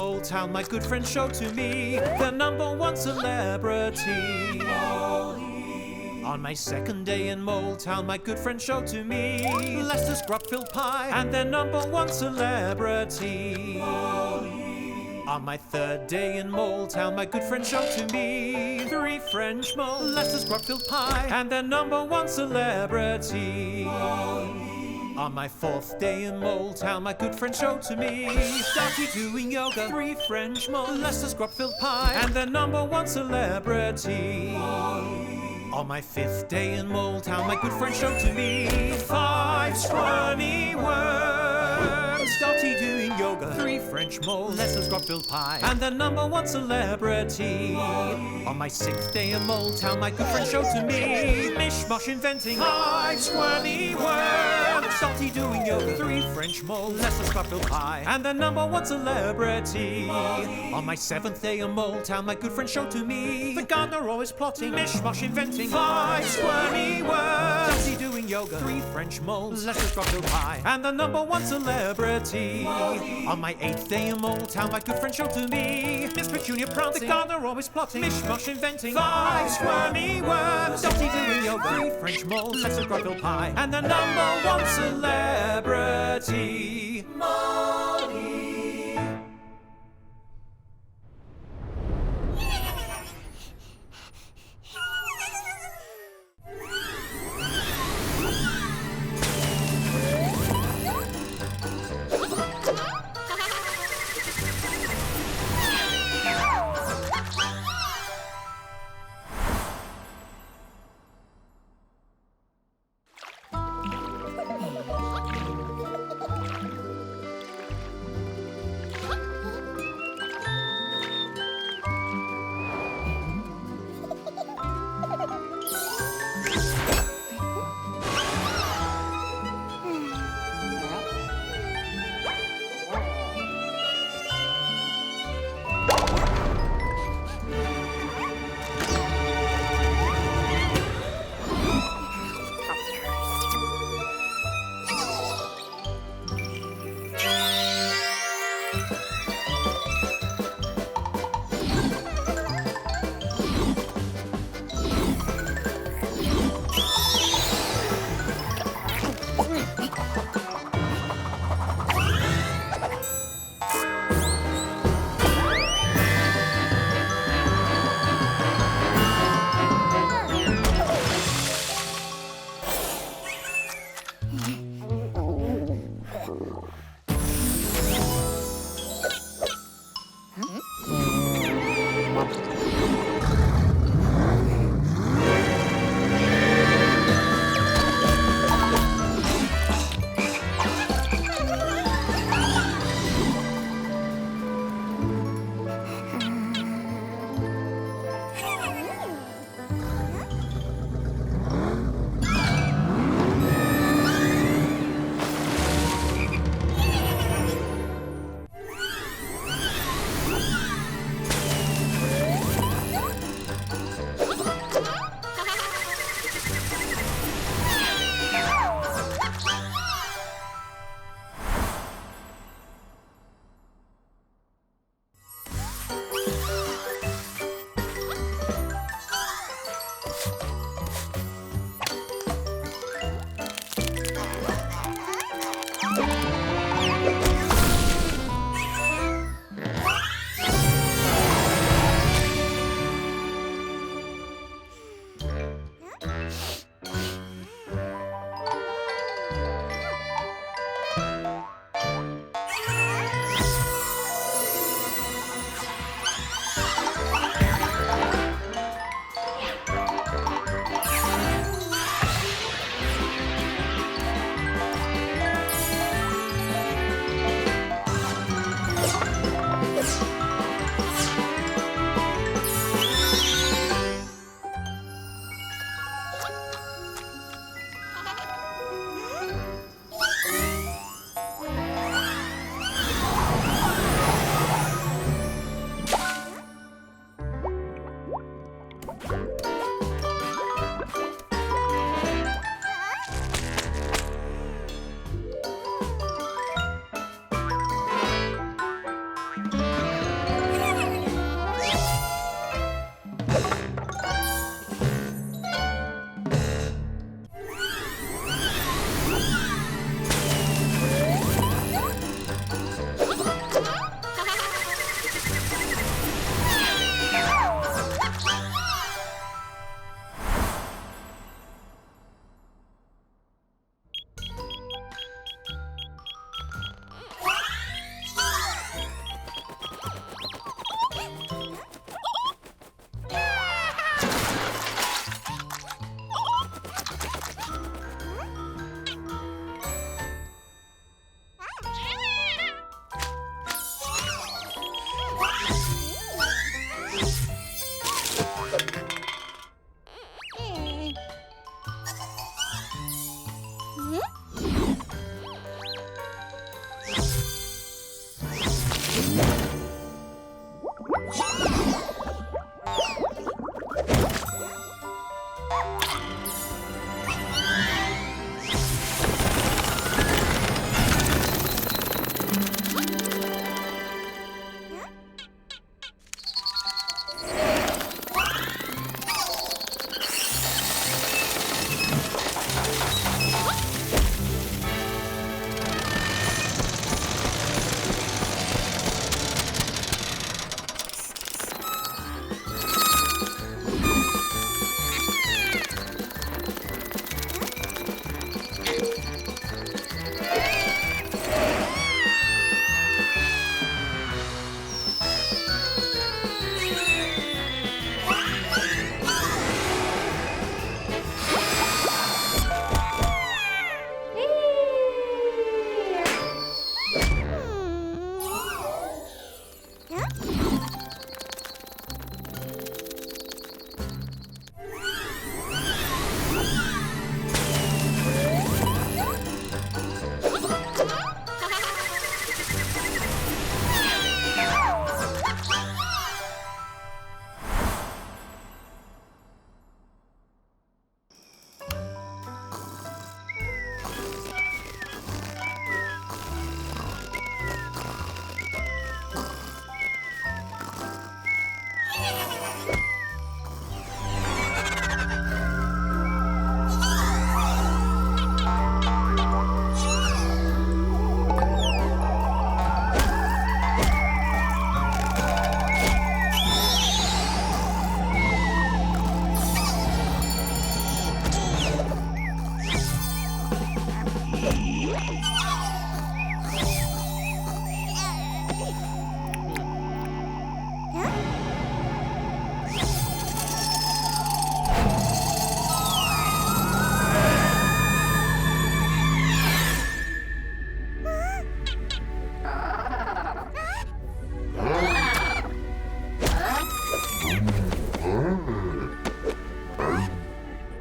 Mole Town, my good friend showed to me the number one celebrity. On my second day in Mole Town, my good friend showed to me Lester's Grub-filled pie and their number one celebrity. On my third day in Mole Town, my good friend showed to me three French moles, Lester's Grub-filled pie and their number one celebrity. On my fourth day in Mole Town, my good friend showed to me Darty doing yoga, three French moles, Lester's Grub-filled pie, and the number one celebrity. On my fifth day in Mole Town, my good friend showed to me five squirmy worms. Darty doing yoga, three French moles, Lester's Grub-filled pie, and the number one celebrity. On my sixth day in Mole Town, my good friend showed to me mishmash inventing five squirmy worms. Darty doing yoga, three French Lester's Grub-filled pie, and the number one celebrity. On my seventh day in Mole Town, my good friend showed to me the gardener always plotting mishmash inventing five squirmy worms. Darty doing yoga, three French Lester's Grub-filled pie, and the number one celebrity. On my eighth day in Mole Town, my good friend showed to me Miss Petunia prancing, the gardener always plotting mishmash inventing five squirmy worms. Darty doing yoga, three French Lester's Grub-filled pie, and the number one celebrity. Molly.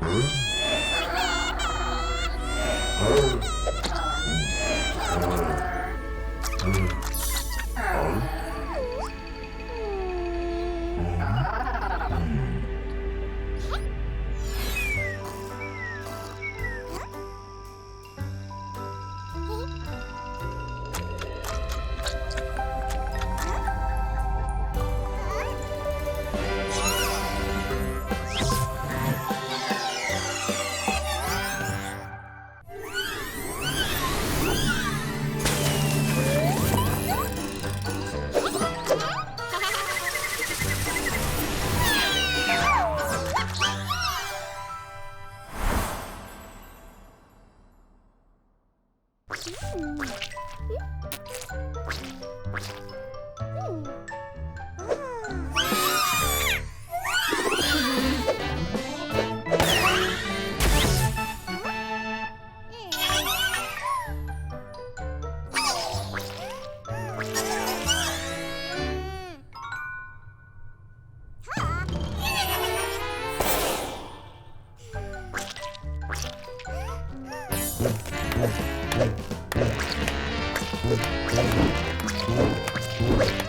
Hum? Wait.